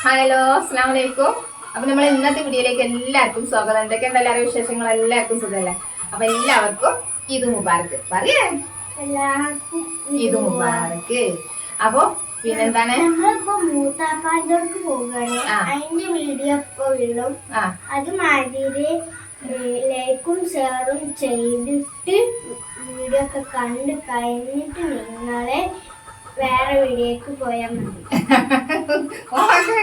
Hello അസ്സാം വലൈക്കും അപ്പൊ നമ്മൾ ഇന്നത്തെ വീഡിയോയിലേക്ക് എല്ലാവർക്കും സ്വാഗതം. എന്തൊക്കെ എല്ലാവരും വിശേഷങ്ങൾ? എല്ലാവർക്കും സുഖമല്ലേ? അപ്പൊ എല്ലാവർക്കും ഇത് മുബാർക്ക് പറയേ. ഇത് മുബാർക്ക് അപ്പൊ പിന്നെന്താണ്? നമ്മളിപ്പോ മൂത്താപ്പാന്റെ അടുത്ത് പോവുകയാണ്. ആ. അതിന്റെ വീഡിയോ ഇപ്പൊ വീഴും ആ. അത് മാതിരി ലൈക്കും ഷെയറും ചെയ്തിട്ട് വീഡിയോ ഒക്കെ കണ്ട് കഴിഞ്ഞിട്ട് നിങ്ങളെ വേറെ വീഡിയോക്ക് പോയാൽ മതി.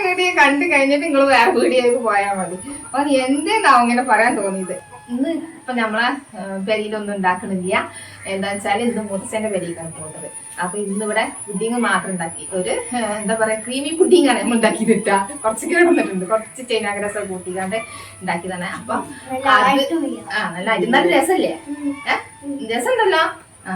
വീഡിയോ കണ്ടു കഴിഞ്ഞിട്ട് നിങ്ങൾ വേറെ വീഡിയോക്ക് പോയാൽ മതി. അപ്പൊ എന്തെന്നാവും ഇങ്ങനെ പറയാൻ തോന്നിയത്. ഇന്ന് ഇപ്പൊ നമ്മളെ പെരിയിലൊന്നും ഉണ്ടാക്കണില്ല. എന്താ വെച്ചാൽ ഇന്ന് മുത്തച്ഛന്റെ പെരിയിലാണ് പോകുന്നത് അപ്പൊ ഇന്നിവിടെ പുഡിങ് മാത്രം ഉണ്ടാക്കി. ഒരു എന്താ പറയാ ക്രീമി പുഡിങ് ആണ് നമ്മൾ ഉണ്ടാക്കിയത് ഇട്ടാ കുറച്ച് കിടന്നിട്ടുണ്ട് കുറച്ച് ചൈനാഗ്രസം കൂട്ടിക്കാണ്ട് ഉണ്ടാക്കിയതാണ്. അപ്പൊ. ആ നല്ല അരി നല്ല രസമല്ലേ ഏഹ് രസമുണ്ടല്ലോ? ആ.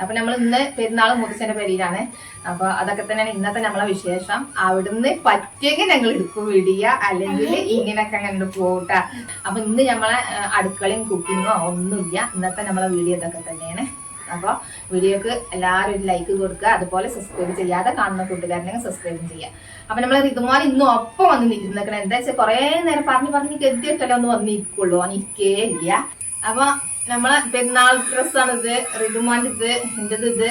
അപ്പൊ നമ്മൾ ഇന്ന് പെരുന്നാൾ മുത്തച്ഛന്റെ പേരിലാണ്. അപ്പൊ അതൊക്കെ തന്നെയാണ് ഇന്നത്തെ നമ്മളെ വിശേഷം. അവിടുന്ന് പറ്റിയെങ്കിൽ ഞങ്ങൾ എടുക്കും വിടിയ അല്ലെങ്കിൽ ഇങ്ങനെയൊക്കെ അങ്ങനെ പോകട്ട അപ്പൊ ഇന്ന് നമ്മളെ അടുക്കളയും കുക്കിങ്ങോ ഒന്നുമില്ല. ഇന്നത്തെ നമ്മളെ വീഡിയോ ഇതൊക്കെ തന്നെയാണ്. അപ്പൊ വീഡിയോക്ക് എല്ലാവരും ഒരു ലൈക്ക് കൊടുക്കുക. അതുപോലെ സബ്സ്ക്രൈബ് ചെയ്യാതെ കാണുന്ന കൂട്ടുകാരനെ സബ്സ്ക്രൈബ് ചെയ്യുക. അപ്പൊ നമ്മൾ ഋതുമോൻ ഇന്നും ഒപ്പം വന്ന് നിൽക്കുന്നേക്കണം. എന്താ വെച്ചാൽ കുറേ നേരം പറഞ്ഞു പറഞ്ഞ് ഗദ്യട്ടല്ലോ ഒന്ന് വന്നിരിക്കുള്ളൂ. ഓൻ ഇരിക്കേ ഇല്ല. അപ്പൊ നമ്മളെ പെരുന്നാൾ ഡ്രസ്സാണ് ഇത് റിതുമാന്റെ ഇത് എന്റേത് ഇത്.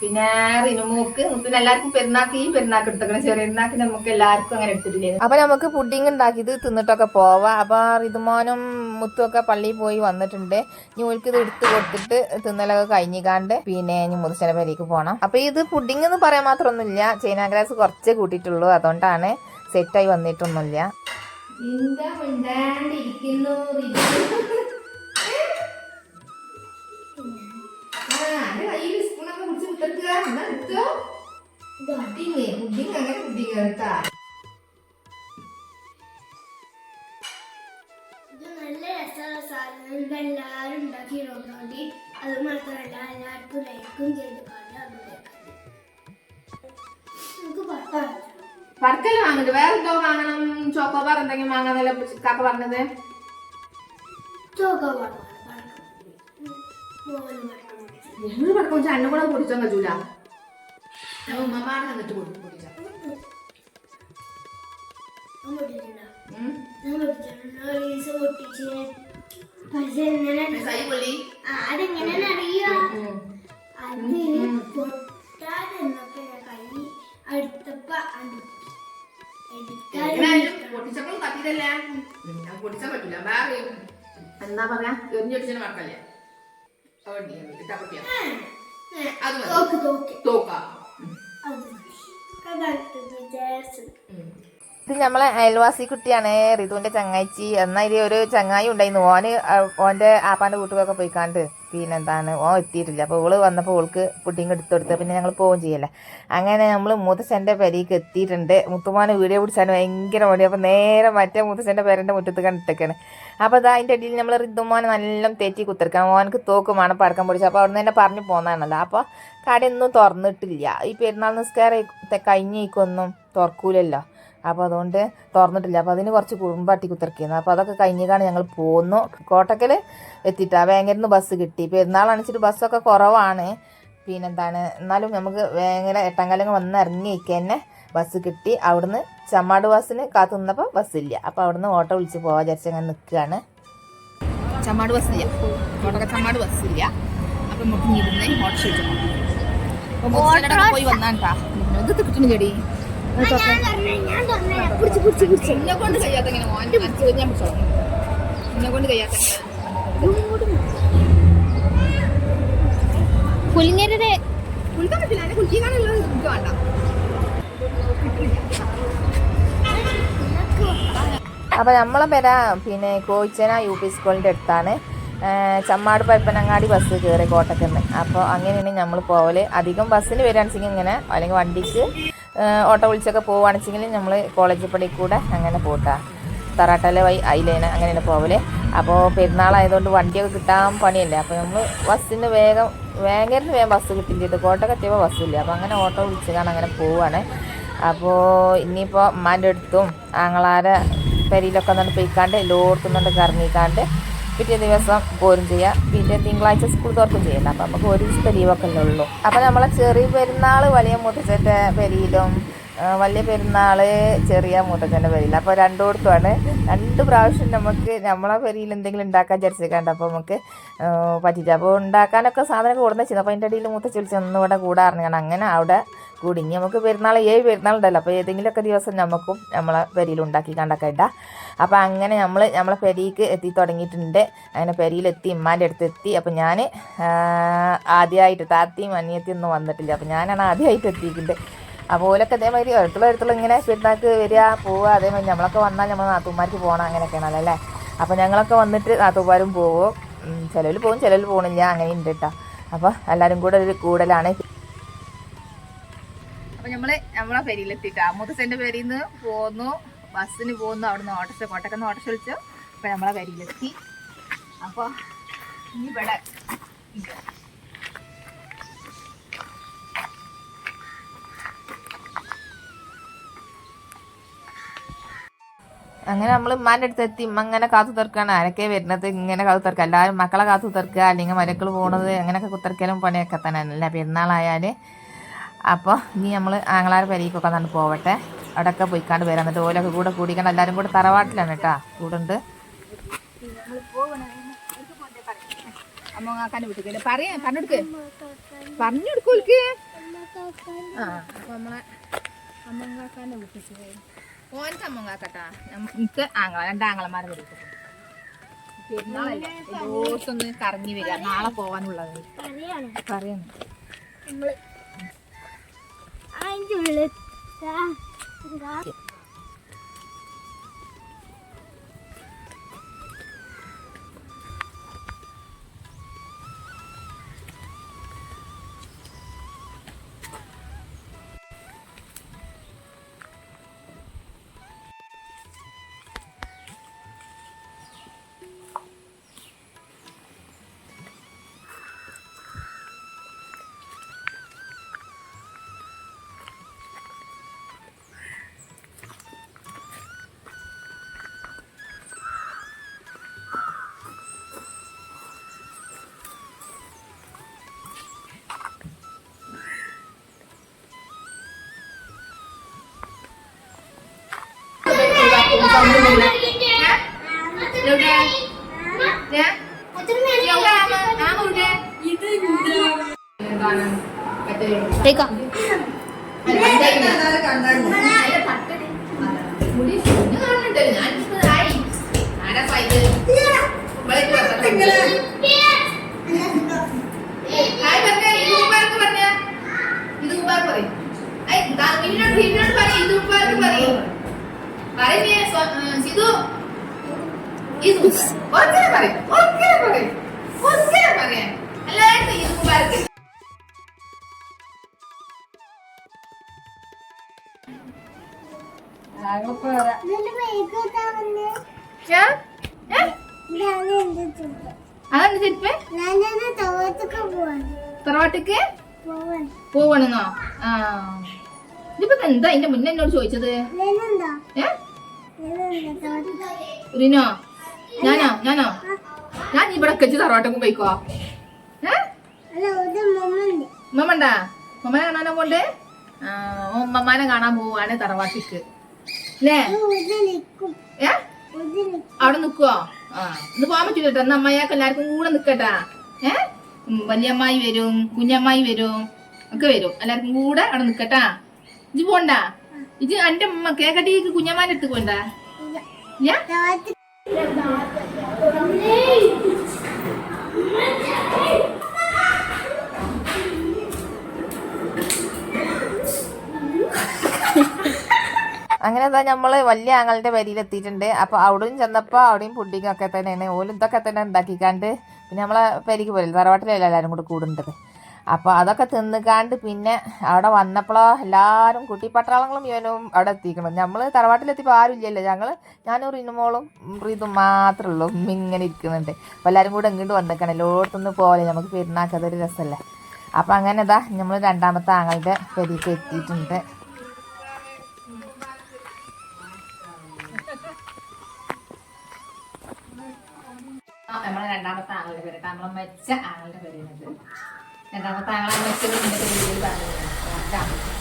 പിന്നെ റിനുമോക്ക് പിന്നെ എല്ലാവർക്കും പെരുന്നാക്ക് ഈ പെരുന്നാക്ക് എടുത്തേക്കണം. ചെറിയ പെരുന്നാക്ക് നമുക്ക് എല്ലാവർക്കും അങ്ങനെ എടുത്തിട്ടില്ലേ? അപ്പൊ നമുക്ക് പുഡിങ് ഉണ്ടാക്കിയത് തിന്നിട്ടൊക്കെ പോവാം. അപ്പൊ റിതുമോനും മുത്തും ഒക്കെ പള്ളിയിൽ പോയി വന്നിട്ടുണ്ട്. ഇനി ഓൾക്ക് ഇത് എടുത്ത് കൊടുത്തിട്ട് തിന്നലൊക്കെ കഴിഞ്ഞിക്കാണ്ട് പിന്നെ ഇനി മുറിച്ചനെ പേരേക്ക് പോകണം അപ്പൊ ഇത് പുഡിങ് എന്ന് പറയാൻ മാത്രമൊന്നുമില്ല. ചൈന ഗ്രാസ് കുറച്ചേ കൂട്ടിയിട്ടുള്ളൂ. അതുകൊണ്ടാണ് സെറ്റായി വന്നിട്ടൊന്നുമില്ല. ഇത് നല്ല രസമുള്ള സാധനം എല്ലാവരും ഉണ്ടാക്കി നോക്കി അത് മാത്രമല്ല എല്ലാവർക്കും ലൈക്കും ചെയ്ത് വർക്കൽ വാങ്ങുന്നുണ്ട് വേറെ എന്തോ വാങ്ങണം. ചോക്കോബാർ എന്തെങ്കിലും വാങ്ങാന്നല്ലേ കാക്ക പറഞ്ഞത് ചോക്കോബാർ വേണം ഞങ്ങൾ പടക്കം വെച്ചാൽ അന്നെ കൂടെ പൊടിച്ചാൻ പറ്റൂല. ഉമ്മമാടെ വന്നിട്ട് കൊടുക്കും പൊടിച്ചാൽ ഞാൻ പൊട്ടിച്ചില്ല ഞാൻ പൊട്ടിച്ചിട്ടുണ്ട്. ഒരു ദിവസം പൊട്ടിച്ച്. പക്ഷെ എങ്ങനെ കൈ പൊള്ളി. അതെങ്ങനെയാണ് അറിയാ അത് പൊട്ടാതെ എന്നൊക്കെ ഞാൻ കൈ അടുത്തപ്പ അത് എങ്ങനെയായാലും എടുക്കാൻ പൊട്ടിച്ചപ്പോൾ തട്ടിയതല്ലേ ഞാൻ പൊടിച്ചാൻ പറ്റൂല. വേറെ എന്താ പറയാ? എറിഞ്ഞൊടിച്ചതിന് മറക്കല്ലേ ഇട്ടാ പൊട്ടിയ അത് മതി. തോക്ക് തോക്ക്. ഇത് നമ്മളെ അയൽവാസി കുട്ടിയാണ് റിതുവിന്റെ ചങ്ങാച്ചി എന്നാ ഇത് ഒരു ചങ്ങായി ഉണ്ടായിരുന്നു. ഓന് ഓന്റെ ആപ്പാന്റെ വീട്ടുകൊക്കെ പോയിക്കാണ്ട് പിന്നെ എന്താണ് ഓൻ എത്തിയിട്ടില്ല. അപ്പോൾ ഓൾ വന്നപ്പോൾ ഓൾക്ക് പുഡിങ് എടുത്തു കൊടുത്ത് പിന്നെ ഞങ്ങൾ പോവുകയും ചെയ്യല്ലേ. അങ്ങനെ നമ്മൾ മുത്തച്ഛന്റെ പെരയ്ക്ക് എത്തിയിട്ടുണ്ട്. മുത്തുമാനെ വീഡിയോ പിടിച്ചാണ് ഭയങ്കര മടി. അപ്പോൾ നേരെ മറ്റേ മുത്തച്ഛന്റെ പേരന്റെ മുറ്റത്ത് കണ്ടിട്ടൊക്കെയാണ് അപ്പോൾ അതാ അതിന്റെ ഇടയിൽ നമ്മൾ റിതുമാനെ നല്ല തെറ്റി കുത്തിർക്കാം. ഓനക്ക് തോക്ക് മണം പടക്കം പൊടിച്ചു. അപ്പോൾ അവിടെ നിന്ന് തന്നെ പറഞ്ഞു പോന്നാണല്ലോ. അപ്പോൾ കടയൊന്നും തുറന്നിട്ടില്ല. ഈ പെരുന്നാൾ നിസ്കാരം കഴിഞ്ഞേക്കൊന്നും തുറക്കൂലല്ലോ. അപ്പോൾ അതുകൊണ്ട് തുറന്നിട്ടില്ല. അപ്പോൾ അതിന് കുറച്ച് കുറുമ്പാട്ടി കുത്തിറക്കിയിരുന്നു. അപ്പോൾ അതൊക്കെ കഴിഞ്ഞിട്ടാണ് ഞങ്ങൾ പോന്നു. കോട്ടക്കൽ എത്തിയിട്ട് ആ വേങ്ങരുന്ന് ബസ് കിട്ടി. പെരുന്നാളണിച്ചിട്ട് ബസ്സൊക്കെ കുറവാണ്. പിന്നെന്താണ്? എന്നാലും നമുക്ക് വേങ്ങര എട്ടാങ്കലങ്ങ് വന്ന് ഇറങ്ങിയിരിക്കുക തന്നെ ബസ് കിട്ടി. അവിടുന്ന് ചമ്മാട് ബസ്സിന് കാത്തു നിന്നപ്പോൾ ബസ്സില്ല. അപ്പോൾ അവിടുന്ന് ഓട്ടോ വിളിച്ച് പോകാൻ വിചാരിച്ച് അങ്ങനെ നിൽക്കുകയാണ് ചമ്മാട് ബസ്സില്ല. കോട്ടക്ക ചമ്മാട് ബസ്സില്ല. അപ്പം നമുക്ക് ഇരുന്ന് ഓട്ടോ വിളിച്ചു പോയി വന്നാട്ടാ ഇത് കിട്ടുന്നു ചെടി എന്നെ കൊണ്ട് ഇങ്ങനെ ഞാൻ കൊണ്ട് അപ്പോൾ നമ്മളെ പേര പിന്നെ കോയിച്ചന യു പി സ്കൂളിന്റെ അടുത്താണ്. ചമ്മാട് പരപ്പനങ്ങാടി ബസ് കയറി കോട്ടക്കുന്ന് അപ്പോൾ അങ്ങനെയാണ് നമ്മൾ പോവൽ. അധികം ബസ്സിന് വരികയാണെച്ചെങ്കിൽ ഇങ്ങനെ അല്ലെങ്കിൽ വണ്ടിക്ക് ഓട്ടോ വിളിച്ചൊക്കെ പോവുകയാണെച്ചെങ്കിൽ നമ്മൾ കോളേജ് പടി കൂടെ അങ്ങനെ പോട്ടാ. തറാട്ടല വൈ അയിലേന അങ്ങനെയാണ് പോവൽ. അപ്പോൾ പെരുന്നാളായതുകൊണ്ട് വണ്ടിയൊക്കെ കിട്ടാൻ പണിയല്ലേ? അപ്പോൾ നമ്മൾ ബസ്സിന് വേഗം വേഗം വേഗം ബസ് കിട്ടില്ല കോട്ടൊക്കെ എത്തിയപ്പോൾ ബസ്സില്ല. അപ്പോൾ അങ്ങനെ ഓട്ടോ വിളിച്ചതാണ് അങ്ങനെ പോവുകയാണ് അപ്പോൾ ഇനിയിപ്പോൾ ഉമ്മാന്റെ അടുത്തും ആങ്ങളാരെ പെരിയിലൊക്കെ ഒന്നുകൊണ്ട് പോയിക്കാണ്ട് എല്ലായിടത്തുനിന്നുകൊണ്ട് കറങ്ങിക്കാണ്ട് പിറ്റേ ദിവസം പോരും ചെയ്യാം. പിന്നെ തിങ്കളാഴ്ച സ്കൂൾ തുറക്കും ചെയ്യണ്ട. അപ്പം നമുക്ക് ഒരു ദിവസത്തെ ലീവൊക്കെ ഉള്ളൂ. അപ്പം നമ്മളെ ചെറിയ പെരുന്നാൾ വലിയ മുത്തച്ഛന്റെ പെരിയിലും വലിയ പെരുന്നാൾ ചെറിയ മുത്തച്ഛന്റെ പെരിയിൽ അപ്പോൾ രണ്ടിടത്തുമാണ് രണ്ട് പ്രാവശ്യം നമുക്ക് നമ്മളെ പെരിയിൽ എന്തെങ്കിലും ഉണ്ടാക്കാൻ വിചാരിച്ചിട്ടുണ്ട് അപ്പോൾ നമുക്ക് പറ്റിയിട്ട് അപ്പോൾ ഉണ്ടാക്കാനൊക്കെ സാധനമൊക്കെ കൊടുന്ന് വെച്ചിരുന്നു. അപ്പോൾ അതിന്റെ ഇടയിൽ മുത്തച്ഛ വിളിച്ച് ഒന്നും കൂടാറിഞ്ഞാണ് അങ്ങനെ അവിടെ കൂടി. ഇനി നമുക്ക് പെരുന്നാൾ ഏഴ് പെരുന്നാളുണ്ടല്ലോ അപ്പോൾ ഏതെങ്കിലുമൊക്കെ ദിവസം നമുക്കും നമ്മളെ പെരിയിൽ ഉണ്ടാക്കി കണ്ടൊക്കെ ഇടാം. അപ്പോൾ അങ്ങനെ നമ്മൾ നമ്മളെ പെരിക്ക് എത്തി തുടങ്ങിയിട്ടുണ്ട്. അങ്ങനെ പെരിയിലെത്തി ഇമ്മാന്റെ അടുത്ത് എത്തി. അപ്പോൾ ഞാൻ ആദ്യമായിട്ട് താത്തിയും അനിയത്തിയും ഒന്നും വന്നിട്ടില്ല. അപ്പോൾ ഞാനാണ് ആദ്യമായിട്ട് എത്തിയിട്ടുണ്ട്. അപ്പോൾ ഓലൊക്കെ അതേമാതിരി അടുത്തുള്ള അടുത്തുള്ള ഇങ്ങനെ പെരുന്നാൾക്ക് വരിക പോവുക അതേമാതിരി നമ്മളൊക്കെ വന്നാൽ നമ്മൾ നാത്തൂമാർക്ക് പോകണം അങ്ങനെയൊക്കെയാണല്ലോ അല്ലേ? അപ്പോൾ ഞങ്ങളൊക്കെ വന്നിട്ട് നാത്തുമാരും പോവും. ചിലവിൽ പോകും ചിലവിൽ പോകണില്ല അങ്ങനെ ഉണ്ട് കേട്ടോ അപ്പോൾ എല്ലാവരും കൂടെ ഒരു കൂടലാണ്. നമ്മളെ പെരിയിലെത്തിയിട്ടാ. മുത്തച്ഛന്റെ പേരിൽ നിന്ന് പോന്നു ബസ്സിന് പോകുന്നു അവിടുന്ന് ഓട്ടോസ് കോട്ടക്കുന്ന് ഓട്ടോസ് വിളിച്ചു. അപ്പോൾ നമ്മളെ പെരിയിലെത്തി. അപ്പോൾ ഇനി ഇവിടെ അങ്ങനെ നമ്മൾ ഉമ്മാന്റെ അടുത്ത് എത്തി ഉമ്മ ഇങ്ങനെ കാത്തു തീർക്കുകയാണ് ആരൊക്കെ വരുന്നത്? ഇങ്ങനെ കാത്തു തീർക്കുക എല്ലാവരും മക്കളെ കാത്തു തീർക്കുക അല്ലെങ്കിൽ മരക്കൾ പോണത് അങ്ങനെയൊക്കെ കുത്തിർക്കലും പണിയൊക്കെ തന്നെ അല്ല പെരുന്നാളായാൽ അപ്പോൾ ഇനി നമ്മൾ ആങ്ങളാർ പരീക്കൊക്കെ തന്നെ പോവട്ടെ. അവിടെയൊക്കെ പോയിക്കാണ്ട് വരാം. എന്നിട്ട് ഓലൊക്കെ കൂടെ കൂടിക്കണം എല്ലാവരും കൂടെ തറവാട്ടിലാണ് കേട്ടോ. കൂടുണ്ട്. ഉണ്ട് പറഞ്ഞു കൊടുക്കൂൽക്ക് ആ അപ്പോൾ നമ്മളെ അമ്മങ്ങാക്കാന്റെ വീട്ടിൽ പോയി ഓന്റെ അമ്മങ്ങാക്കട്ടാ. എനിക്ക് ആങ്ങള രണ്ടാങ്ങളമാരെ വരും പെരുന്നാളല്ലേ. ദിവസം ഒന്ന് കറങ്ങി വരിക നാളെ പോകാനുള്ളത് പറയാണ്. പറയുന്നു നമ്മൾ ഉപ്പാർക്ക് പറയും. ഇത് ഉപ്പാർക്ക് ഇതിന്റെ തറവാട്ടിക്ക്? പോവാൻ പോവണെന്നോ? ആ. ഇതിപ്പോ എന്താ? എന്റെ മുന്നേ എന്നോട് ചോദിച്ചത്. ഏ? റിനോ ഞാനോ ഞാനോ. ഞാൻ ഇവിടെ കെച്ച് തറവാട്ടക്കും പോയിക്കോ. ഉമ്മണ്ടാ ഉമ്മനെ കാണാനോ കൊണ്ട് ആ ഉമ്മമാനെ കാണാൻ പോവാണ് തറവാട്ടിക്ക്. അല്ലേ ഏ? അവിടെ നിക്കുവോ? ആ ഇന്ന് പോകാൻ പറ്റൂല കേട്ടോ അമ്മയാക്ക് എല്ലാവർക്കും കൂടെ നിക്കട്ടാ. ഏ? വലിയമ്മായി വരും കുഞ്ഞമ്മായി വരും ഒക്കെ വരും. എല്ലാവർക്കും കൂടെ അവിടെ നിക്കട്ടാ. ഇത് പോണ്ട? ഇജ് എന്റെ കേക്കട്ടിക്ക് പോണ്ട ഇല്ല? തവത്ത് അങ്ങനെ എന്താ നമ്മൾ വലിയ ആങ്ങളുടെ വരിയിൽ എത്തിയിട്ടുണ്ട്. അപ്പൊ അവിടെയും ചെന്നപ്പോ അവിടെയും പുഡിങ് ഒക്കെ തന്നെയാണ്. ഓലും ഇതൊക്കെ തന്നെ ഉണ്ടാക്കിക്കാണ്ട് പിന്നെ നമ്മളെ പെരിക്ക് പോലും തറവാട്ടിലല്ല എല്ലാവരും കൂടെ കൂടുണ്ടത് അപ്പോൾ അതൊക്കെ തിന്നുകാണ്ട് പിന്നെ അവിടെ വന്നപ്പോഴോ എല്ലാവരും കുട്ടിപ്പട്ടാളങ്ങളും ഇവനും അവിടെ എത്തിക്കണം. നമ്മൾ തറവാട്ടിലെത്തിയപ്പോൾ ആരും ഇല്ലല്ലോ. ഞങ്ങൾ ഞാനും റിനുമോളും റീതും മാത്രമേ ഉള്ളൂ. ഇങ്ങനെ ഇരിക്കുന്നുണ്ട്. അപ്പോൾ എല്ലാവരും കൂടെ ഇങ്ങോട്ട് വന്നേക്കണം. എല്ലായിടത്തുനിന്ന് പോലെ നമുക്ക് പെരുന്നാൾക്ക് അതൊരു രസമല്ലേ അപ്പോൾ അങ്ങനെ ഇതാ നമ്മൾ രണ്ടാമത്തെ ആങ്ങളുടെ പെരിക്ക് എത്തിയിട്ടുണ്ട്. നമ്മളെ രണ്ടാമത്തെ ആങ്ങളുടെ പേര് നമ്മളെ മെച്ച ആങ്ങളുടെ പേര്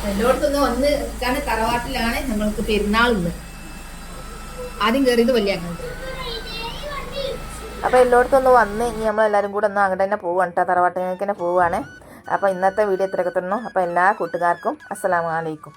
എല്ലായിടത്തുനിന്ന് ഒന്ന് ഇതാണ് തറവാട്ടിലാണ് നമ്മൾക്ക് പെരുന്നാൾ ആദ്യം കയറിയത് വലിയ അപ്പോൾ എല്ലായിടത്തും വന്ന് ഇനി നമ്മളെല്ലാവരും കൂടെ ഒന്ന് അങ്ങോട്ട് തന്നെ പോവാണ് കേട്ടോ തറവാട്ടിലേക്ക് തന്നെ പോവുകയാണ് അപ്പോൾ ഇന്നത്തെ വീഡിയോ ഇത്രയൊക്കെ തന്നു അപ്പോൾ എല്ലാ കൂട്ടുകാർക്കും അസ്സലാമു അലൈക്കും.